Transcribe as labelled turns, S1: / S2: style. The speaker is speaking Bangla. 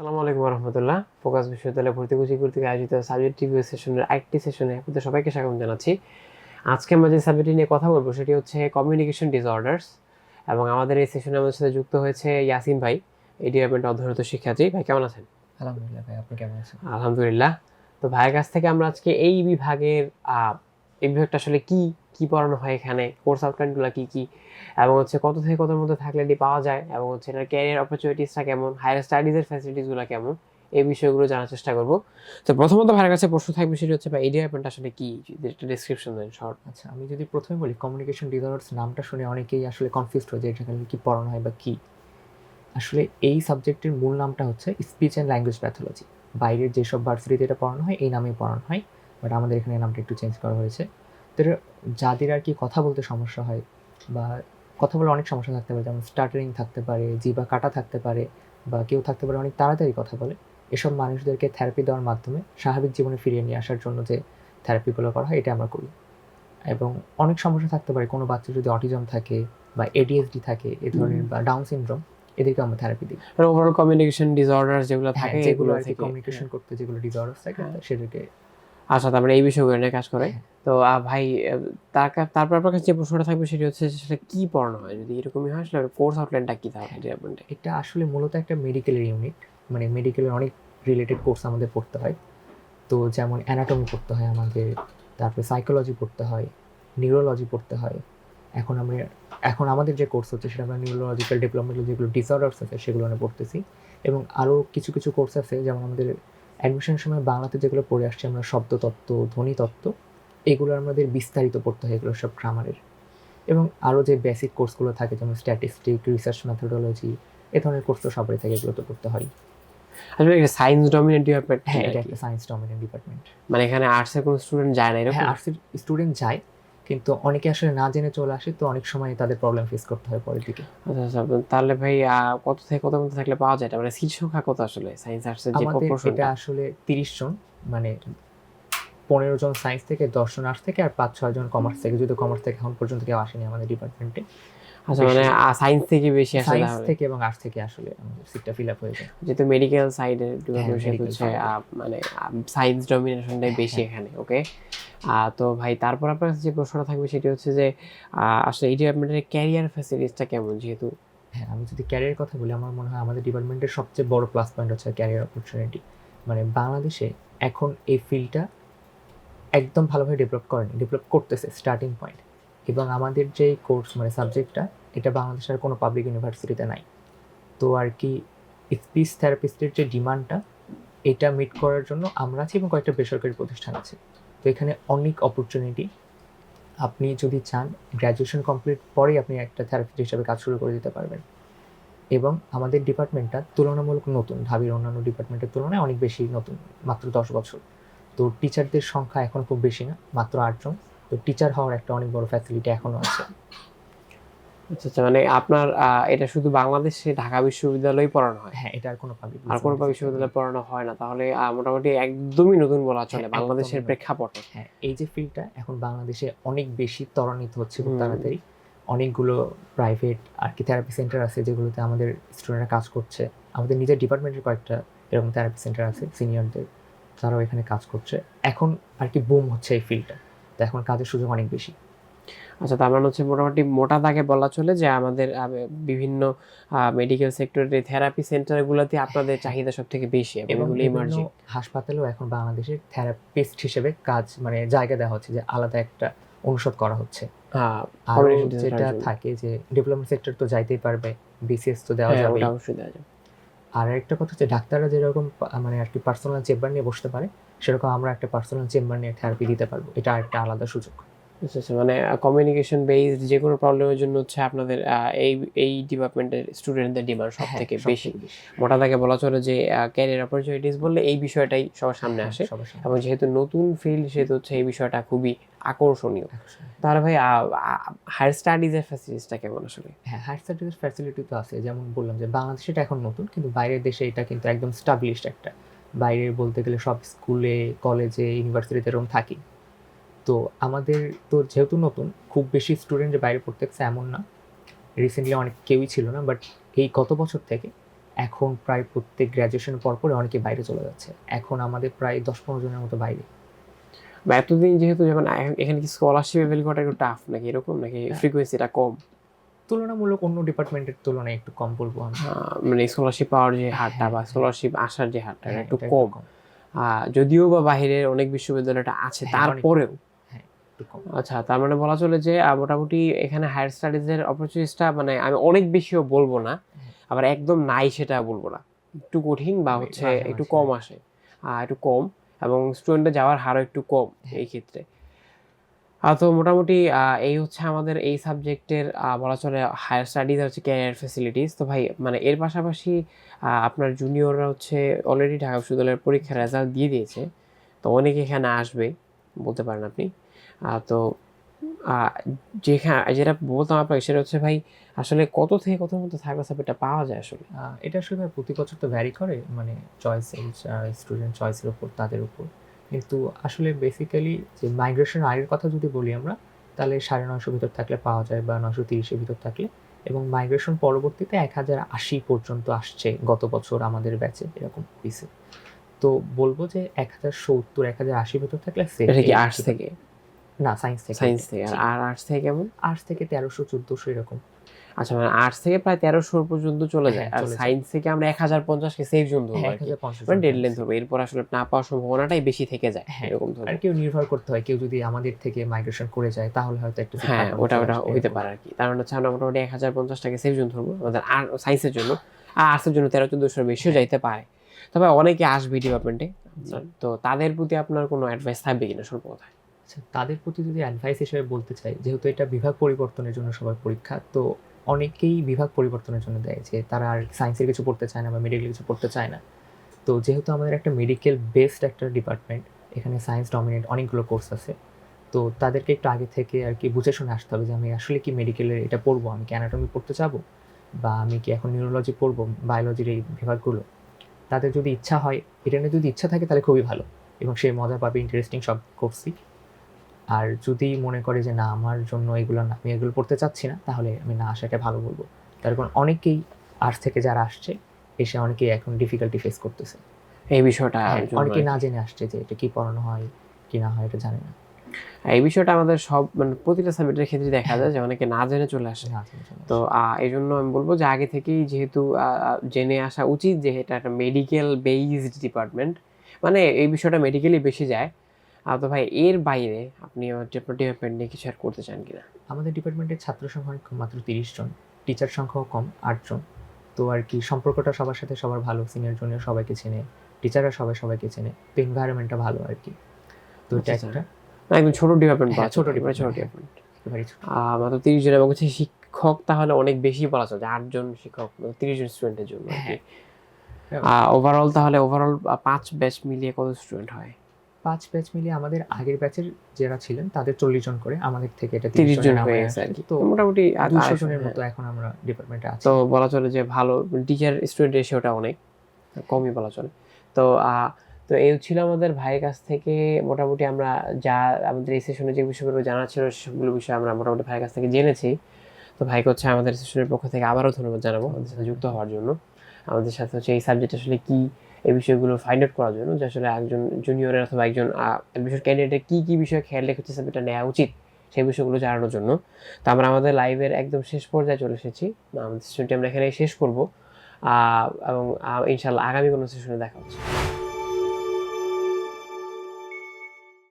S1: আসসালামু আলাইকুম রহমতুল্লাহ। ফোকাস বিশ্ববিদ্যালয় ভর্তি কোচিং কর্তৃক আয়োজিত সাবজেক্ট রিভিউ সেশনের আরেকটি সেশনে আপনাদের সবাইকে স্বাগত জানাচ্ছি। আজকে আমরা যে সাবজেক্টটি নিয়ে কথা বলব সেটি হচ্ছে কমিউনিকেশন ডিসঅর্ডার্স এবং আমাদের এই সেশনে আমাদের সাথে যুক্ত হয়েছে ইয়াসিন ভাই। এই ডিপার্টমেন্টে অধ্যয়নরত শিক্ষার্থী। ভাই কেমন আছেন?
S2: আলহামদুলিল্লাহ ভাই আপনি কেমন আছেন?
S1: আলহামদুলিল্লাহ। তো ভাইয়ের কাছ থেকে আমরা আজকে এই বিভাগের আহ, এই বিভাগটা আসলে কি কি পড়ানো হয় এখানে? কোর্স আউটলাইনগুলো কি কি? এবং হচ্ছে কত থেকে কতর মধ্যে থাকলে এটি পাওয়া যায়? এবং হচ্ছে এটার ক্যারিয়ার অপরচুনিটিসটা কেমন? হায়ার স্টাডিজের ফ্যাসিলিটিসগুলো কেমন? এই বিষয়গুলো জানার চেষ্টা করব। তো প্রথমত ভাইয়ের কাছে প্রশ্ন থাকবে সেটি হচ্ছে বা এই ডিপার্টমেন্ট আসলে কি? একটা ডিসক্রিপশন দেন শর্ট
S2: আচ্ছা আমি যদি প্রথমে বলি কমিউনিকেশন ডিসঅর্ডার্স নামটা শুনে অনেকেই আসলে কনফিউজড হয়ে যায়, এখানে কি পড়ানো হয় বা কি? আসলে এই সাবজেক্টের মূল নামটা হচ্ছে স্পিচ অ্যান্ড ল্যাঙ্গুয়েজ প্যাথোলজি বাইরের যেসব ভার্সিটিতে এটা পড়ানো হয়, এই নামেই পড়ানো হয় বাট আমাদের এখানে নামটা একটু চেঞ্জ করা হয়েছে। তো যাদের আর কি কথা বলতে সমস্যা হয় বা কথা বলে অনেক সমস্যা থাকতে পারে যেমন স্টার্টারিং থাকতে পারে জিবা কাটা থাকতে পারে বা কেউ থাকতে পারে অনেক তাড়াতাড়ি কথা বলে এসব মানুষদেরকে থেরাপি দেওয়ার মাধ্যমে স্বাভাবিক জীবনে ফিরিয়ে নিয়ে আসার জন্য যে থেরাপিগুলো করা হয় এটা আমরা করি। এবং অনেক সমস্যা থাকতে পারে কোনো বাচ্চা যদি অটিজম থাকে বা এডিএসডি থাকে এ ধরনের বা ডাউন সিনড্রোম এদেরকে আমরা থেরাপি দিই।
S1: ওভারঅল কমিউনিকেশন ডিসঅর্ডার যেগুলো থাকে
S2: হ্যাঁ, যেগুলো আর কি কমিউনিকেশন করতে যেগুলো ডিসঅর্ডার থাকে
S1: হ্যাঁ। আচ্ছা তারপরে এই বিষয়গুলো নিয়ে কাজ করে।
S2: হ্যাঁ।
S1: তো ভাই তারপর আপনার কাছে যে প্রশ্নটা থাকবে সেটি হচ্ছে সেটা কি পড়ানো হয়? যদি এরকমই হয় সেটা কোর্স আউটলাইনটা কি তাহলে ডিপার্টমেন্টে
S2: এটা আসলে মূলত একটা মেডিকেলের ইউনিট মানে মেডিকেলের অনেক রিলেটেড কোর্স আমাদের পড়তে হয়। তো যেমন অ্যানাটমি পড়তে হয় আমাদের তারপরে সাইকোলজি পড়তে হয় নিউরোলজি পড়তে হয়। এখন আমরা এখন আমাদের যে কোর্স হচ্ছে সেটা আমরা নিউরোলজিক্যাল ডেভেলপমেন্টাল যেগুলো ডিসঅর্ডার্স আছে সেগুলো আমরা পড়তেছি। এবং আরও কিছু কিছু কোর্স আছে যেমন আমাদের অ্যাডমিশনের সময় বাংলাতে যেগুলো পড়ে আসছে আমরা শব্দতত্ত্ব ধ্বনিতত্ত্ব এগুলো আমাদের বিস্তারিত পড়তে হয় এগুলো সব গ্রামারের এবং আরও যে বেসিক কোর্সগুলো থাকে যেমন স্ট্যাটিস্টিক রিসার্চ মেথোডোলজি এ ধরনের কোর্স তো সবারই থাকে এগুলো তো পড়তে হয়।
S1: আসলে সায়েন্স ডমিনেন্ট ডিপার্টমেন্ট
S2: হ্যাঁ এটা একটা সায়েন্স ডমিনেন্ট ডিপার্টমেন্ট
S1: মানে এখানে আর্টসের কোনো স্টুডেন্ট যায় না এরকম?
S2: হ্যাঁ আর্টসের স্টুডেন্ট যায় কিন্তু অনেকে আসলে না জেনে চলে আসে তো অনেক সময় তাদের প্রবলেম ফেস করতে হয় পরের দিকে।
S1: আচ্ছা আচ্ছা তাহলে ভাই কত থেকে কত মধ্যে থাকলে পাওয়া যায়? মানে সিট সংখ্যা কত আসলে? সায়েন্স আর্টসের যে
S2: আমাদের এটা আসলে তিরিশ জন মানে পনেরো জন সায়েন্স থেকে দশ জন আর্টস থেকে আর পাঁচ ছয় জন কমার্স থেকে। যদি কমার্স থেকে এখন পর্যন্ত কেউ আসেনি আমাদের ডিপার্টমেন্টে
S1: আচ্ছা মানে সায়েন্স থেকে বেশি আসে
S2: সায়েন্স থেকে এবং আর্টস থেকে আসলে আমাদের সিটটা ফিল আপ হয়ে যায়।
S1: যেহেতু মেডিকেল সাইডে সেহেতু হচ্ছে মানে সায়েন্স ডমিনেশনটাই বেশি
S2: হ্যাঁ।
S1: এখানে ওকে তো ভাই, তারপর আপনার কাছে যে প্রশ্নটা থাকবে সেটি হচ্ছে যে আসলে এই ডিপার্টমেন্টের ক্যারিয়ার ফ্যাসিলিটিসটা কেমন যেহেতু?
S2: হ্যাঁ আমি যদি ক্যারিয়ার কথা বলি, আমার মনে হয় আমাদের ডিপার্টমেন্টের সবচেয়ে বড় প্লাস পয়েন্ট হচ্ছে ক্যারিয়ার অপরচুনিটি মানে বাংলাদেশে এখন এই ফিল্ডটা একদম ভালোভাবে ডেভেলপ করেনি ডেভেলপ করতেছে স্টার্টিং পয়েন্ট এবং আমাদের যে কোর্স মানে সাবজেক্টটা এটা বাংলাদেশের কোনো পাবলিক ইউনিভার্সিটিতে নাই। তো আর কি স্পিচ থেরাপিস্টের যে ডিমান্ডটা এটা মিট করার জন্য আমরা আছি এবং কয়েকটা বেসরকারি প্রতিষ্ঠান আছে। তো এখানে অনেক অপরচুনিটি আপনি যদি চান গ্র্যাজুয়েশন কমপ্লিট পরেই আপনি একটা থেরাপিস্ট হিসাবে কাজ শুরু করে দিতে পারবেন। এবং আমাদের ডিপার্টমেন্টটা তুলনামূলক নতুন। ঢাবির অন্যান্য ডিপার্টমেন্টের তুলনায় অনেক বেশি নতুন, মাত্র দশ বছর। তো টিচারদের সংখ্যা এখন খুব বেশি না, মাত্র আটজন। তো টিচার হওয়ার একটা অনেক বড় ফ্যাসিলিটি এখনও আছে।
S1: আচ্ছা আচ্ছা মানে আপনার এটা শুধু বাংলাদেশে ঢাকা বিশ্ববিদ্যালয়ে পড়ানো হয়?
S2: হ্যাঁ এটা আর কোনো পাবলিক
S1: আর কোনো বিশ্ববিদ্যালয়ে পড়ানো হয় না। তাহলে মোটামুটি একদমই নতুন বলা চলে
S2: হ্যাঁ,
S1: বাংলাদেশের প্রেক্ষাপটে।
S2: হ্যাঁ এই যে ফিল্ডটা এখন বাংলাদেশে অনেক বেশি ত্বরান্বিত হচ্ছে খুব তাড়াতাড়ি। অনেকগুলো প্রাইভেট আর কি থেরাপি সেন্টার আছে যেগুলোতে আমাদের স্টুডেন্টরা কাজ করছে। আমাদের নিজের ডিপার্টমেন্টের কয়েকটা এরকম থেরাপি সেন্টার আছে সিনিয়রদের তারাও এখানে কাজ করছে। এখন আর কি বুম হচ্ছে এই ফিল্ডটা তো এখন কাজের সুযোগ অনেক বেশি।
S1: আচ্ছা তার মানে হচ্ছে মোটামুটি মোটা দাগে বলা চলে যে আমাদের বিভিন্ন মেডিকেল সেক্টরের থেরাপি সেন্টারগুলোতে আপনাদের চাহিদা সব থেকে বেশি এবং এগুলো ইমার্জিং
S2: হাসপাতালেও এখন বাংলাদেশের থেরাপিস্ট হিসেবে কাজ মানে জায়গা দেওয়া হচ্ছে যে আলাদা একটা অনুষদ করা হচ্ছে। আর যেটা থাকে যে ডেভেলপমেন্ট সেক্টর তো যাইতেই পারবে বিসিএস তো দেওয়া
S1: হ্যাঁ
S2: যাবে
S1: অবশ্যই দেওয়া যাবে।
S2: আর একটা কথা হচ্ছে ডাক্তাররা যেরকম মানে আর কি পার্সোনাল চেম্বার নিয়ে বসতে পারে সেরকম আমরা একটা পার্সোনাল চেম্বার নিয়ে থেরাপি দিতে পারব। এটা একটা আলাদা সুযোগ।
S1: আচ্ছা আচ্ছা মানে কমিউনিকেশন বেসড যে কোনো প্রবলেমের জন্য হচ্ছে আপনাদের এই এই ডিপার্টমেন্টের স্টুডেন্টদের ডিমান্ড সব
S2: হ্যাঁ,
S1: থেকে বেশি। মোটা দাগে বলা চলে যে ক্যারিয়ার অপরচুনিটিস বললে এই বিষয়টাই সবার সামনে
S2: হ্যাঁ,
S1: আসে। এবং যেহেতু নতুন ফিল্ড সেহেতু হচ্ছে এই বিষয়টা খুবই আকর্ষণীয়। তাহলে ভাই হায়ার স্টাডিজের ফ্যাসিলিটিসটা কেমন আসলে?
S2: হ্যাঁ হায়ার সার্টিফিকেট ফ্যাসিলিটি তো আছে। যেমন বললাম যে বাংলাদেশে এটা এখন নতুন কিন্তু বাইরের দেশে এটা কিন্তু একদম স্টাবলিশড একটা। বাইরের বলতে গেলে সব স্কুলে কলেজে ইউনিভার্সিটিতে এরকম থাকি তো আমাদের তো যেহেতু নতুন খুব বেশি স্টুডেন্ট যে বাইরে পড়তে গেছে এমন না। রিসেন্টলি অনেক কেউই ছিল না বাট এই গত বছর থেকে এখন প্রায় প্রত্যেক গ্র্যাজুয়েশন পর পরে অনেকে বাইরে চলে যাচ্ছে। এখন আমাদের প্রায় দশ পনেরো জনের মতো বাইরে।
S1: বা এতদিন যেহেতু এখ- এখানে কি স্কলারশিপ অ্যাভেল করাটা একটু টাফ নাকি? এরকম নাকি
S2: হ্যাঁ।
S1: ফ্রিকোয়েন্সিটা কম?
S2: তুলনামূলক অন্য ডিপার্টমেন্টের তুলনায় একটু কম বলব
S1: আহ, মানে স্কলারশিপ পাওয়ার যে হারটা বা
S2: হ্যাঁ,
S1: স্কলারশিপ আসার যে হারটা
S2: হ্যাঁ,
S1: একটু কম। যদিও বা বাহিরের অনেক বিশ্ববিদ্যালয়টা আছে
S2: হ্যাঁ,
S1: তারপরেও
S2: একটু কম
S1: আচ্ছা তার মানে বলা চলে যে মোটামুটি এখানে হায়ার স্টাডিজের অপরচুনিটিসটা মানে আমি অনেক বেশিও বলব না আবার একদম নাই সেটা বলব না। একটু কঠিন বা হচ্ছে একটু কম
S2: হ্যাঁ।
S1: আসে একটু কম এবং স্টুডেন্টের যাওয়ার হারও একটু কম
S2: হ্যাঁ।
S1: এই ক্ষেত্রে। আহ, তো মোটামুটি আহ, এই হচ্ছে আমাদের এই সাবজেক্টের বলা চলে হায়ার স্টাডিজ হচ্ছে ক্যারিয়ার ফেসিলিটিস তো ভাই মানে এর পাশাপাশি আপনার জুনিয়ররা হচ্ছে অলরেডি ঢাকা বিশ্ববিদ্যালয়ের পরীক্ষার রেজাল্ট দিয়ে দিয়েছে। তো অনেকে এখানে আসবে বলতে পারেন আপনি। তো যেখানে যেটা বলতাম আপনাকে সেটা হচ্ছে ভাই আসলে কত থেকে কত মধ্যে থাকলে সাবজেক্টটা পাওয়া যায় আসলে?
S2: এটা আসলে ভাই প্রতি বছর তো ভ্যারি করে মানে চয়েস স্টুডেন্ট চয়েসের উপর তাদের উপর। কিন্তু আসলে বেসিক্যালি যে মাইগ্রেশন আগের কথা যদি বলি আমরা তাহলে সাড়ে নয়শো ভিতর থাকলে পাওয়া যায় বা নয়শো তিরিশের ভিতর থাকলে। এবং মাইগ্রেশন পরবর্তীতে এক হাজার আশি পর্যন্ত আসছে গত বছর আমাদের ব্যাচে এরকম পিসে তো বলব যে এক হাজার সত্তর এক হাজার আশির ভিতর থাকলে
S1: আর্টস থেকে?
S2: না সায়েন্স থেকে।
S1: সায়েন্স থেকে আর আর আর্টস থেকে কেমন?
S2: আর্টস থেকে তেরোশো চোদ্দোশো এরকম।
S1: আচ্ছা মানে আর্টস থেকে প্রায় তেরোশো পর্যন্ত চলে যায়।
S2: হ্যাঁ,
S1: আর সায়েন্স থেকে আমরা এক হাজার পঞ্চাশকে সেফ জোন ধরবো মানে ডেড লেন্থ ধরবো। এরপর আসলে না পাওয়ার সম্ভাবনাটাই বেশি থেকে যায়
S2: হ্যাঁ,
S1: এরকম
S2: আর কেউ নির্ভর করতে হয় কেউ যদি আমাদের থেকে মাইগ্রেশন করে যায় তাহলে হয়তো একটু
S1: হ্যাঁ ওটা ওটা হইতে পারে আর কি। তার মানে হচ্ছে আমরা মোটামুটি এক হাজার পঞ্চাশটাকে সেফ জোন ধরবো। আমাদের আর সায়েন্সের জন্য। আর আর্টসের জন্য তেরো চোদ্দোশোর বেশিও
S2: হ্যাঁ।
S1: যাইতে পারে। তবে অনেকে আসবে ডিপার্টমেন্টে তো তাদের প্রতি আপনার কোনো অ্যাডভাইস থাকবে কিনা কথায়
S2: আচ্ছা তাদের প্রতি যদি অ্যাডভাইস হিসেবে বলতে চাই, যেহেতু এটা বিভাগ পরিবর্তনের জন্য সবার পরীক্ষা, তো অনেকেই বিভাগ পরিবর্তনের জন্য দেয় যে তারা আর সায়েন্সের কিছু পড়তে চায় না বা মেডিকেল কিছু পড়তে চায় না। তো যেহেতু আমাদের একটা মেডিকেল বেসড একটা ডিপার্টমেন্ট এখানে সায়েন্স ডমিনেট অনেকগুলো কোর্স আছে, তো তাদেরকে একটু আগে থেকে আর কি বুঝে শুনে আসতে হবে যে আমি আসলে কি মেডিকেলের এটা পড়ব, আমি কি অ্যানাটমি পড়তে চাবো বা আমি কি এখন নিউরোলজি পড়ব বায়োলজির এই বিভাগগুলো। তাদের যদি ইচ্ছা হয়, এটা নিয়ে যদি ইচ্ছা থাকে তাহলে খুবই ভালো এবং সে মজা পাবে ইন্টারেস্টিং সব কোর্সই আর যদি মনে করে যে না আমার জন্য এগুলো না আমি এগুলো পড়তে চাচ্ছি না তাহলে আমি না আসাটা ভালো বলব। তার কারণ অনেকেই আর্টস থেকে যারা আসছে এসে অনেকেই এখন ডিফিকাল্টি ফেস করতেছে।
S1: এই বিষয়টা
S2: হ্যাঁ,
S1: আর
S2: না জেনে আসছে যে এটা কি পড়ানো হয় কি না হয় এটা জানে না।
S1: এই বিষয়টা আমাদের সব মানে প্রতিটা সাবজেক্টের ক্ষেত্রে দেখা যায় যে অনেকে না জেনে চলে আসে। তো এই জন্য আমি বলব যে আগে থেকেই যেহেতু জেনে আসা উচিত যে এটা একটা মেডিকেল বেসড ডিপার্টমেন্ট মানে এই বিষয়টা মেডিকেলি বেশি যায়। তো ভাই এর বাইরে আপনি আমার ডিপার্টমেন্ট নিয়ে কিছু আর করতে চান কিনা?
S2: আমাদের ডিপার্টমেন্টের ছাত্র সংখ্যা মাত্র তিরিশ জন। টিচার সংখ্যাও কম আটজন তো আর কি সম্পর্কটা সবার সাথে সবার ভালো সিনিয়র জুনিয়র সবাইকে চেনে টিচাররা সবাই সবাইকে চেনে তো এনভায়রনমেন্টটা ভালো আর কি। তো এটা
S1: আচ্ছা,
S2: একটা।
S1: না একদম ছোট ডিপার্টমেন্ট
S2: হ্যাঁ, ছোট
S1: ছোট
S2: department,
S1: ছোট
S2: হ্যাঁ।
S1: ডিপার্টমেন্ট
S2: ছোট।
S1: মাত্র তিরিশ জন এবং হচ্ছে শিক্ষক তাহলে অনেক বেশি বলা চলে আটজন শিক্ষক তিরিশ জন স্টুডেন্টের জন্য
S2: হ্যাঁ।
S1: ওভারঅল তাহলে ওভারঅল পাঁচ ব্যাচ মিলিয়ে কত স্টুডেন্ট হয়?
S2: পাঁচ ব্যাচ মিলিয়ে আমাদের আগের ব্যাচের যারা ছিলেন তাদের চল্লিশ জন করে আমাদের থেকে এটা
S1: তিরিশ জন হয়ে গেছে আর কি।
S2: তো
S1: মোটামুটি
S2: দুশো জনের। মতো এখন আমরা ডিপার্টমেন্টে আছি।
S1: তো বলা চলে যে ভালো টিচার স্টুডেন্ট রেশিওটা অনেক কমই বলা চলে। তো তো এই ছিল আমাদের ভাইয়ের কাছ থেকে মোটামুটি আমরা যা আমাদের এই সেশনে যে বিষয়গুলো জানা ছিল সেগুলো বিষয়ে আমরা মোটামুটি ভাইয়ের কাছ থেকে জেনেছি। তো ভাইকে হচ্ছে আমাদের সেশনের পক্ষ থেকে আবারও ধন্যবাদ জানাব আমাদের সাথে যুক্ত হওয়ার জন্য। আমাদের সাথে হচ্ছে এই সাবজেক্ট আসলে কি এই বিষয়গুলো ফাইন্ড আউট করার জন্য যে আসলে একজন জুনিয়রের অথবা একজন অ্যাডমিশন ক্যান্ডিডেটের কী কী বিষয়ে খেয়াল রেখেছে সেটা নেওয়া উচিত, সেই বিষয়গুলো জানানোর জন্য। তো আমরা আমাদের লাইভের একদম শেষ পর্যায়ে চলে এসেছি। আমাদের সেশনটি আমরা এখানে শেষ করব এবং ইনশাল্লাহ আগামী কোনো সেশনে দেখা হচ্ছে।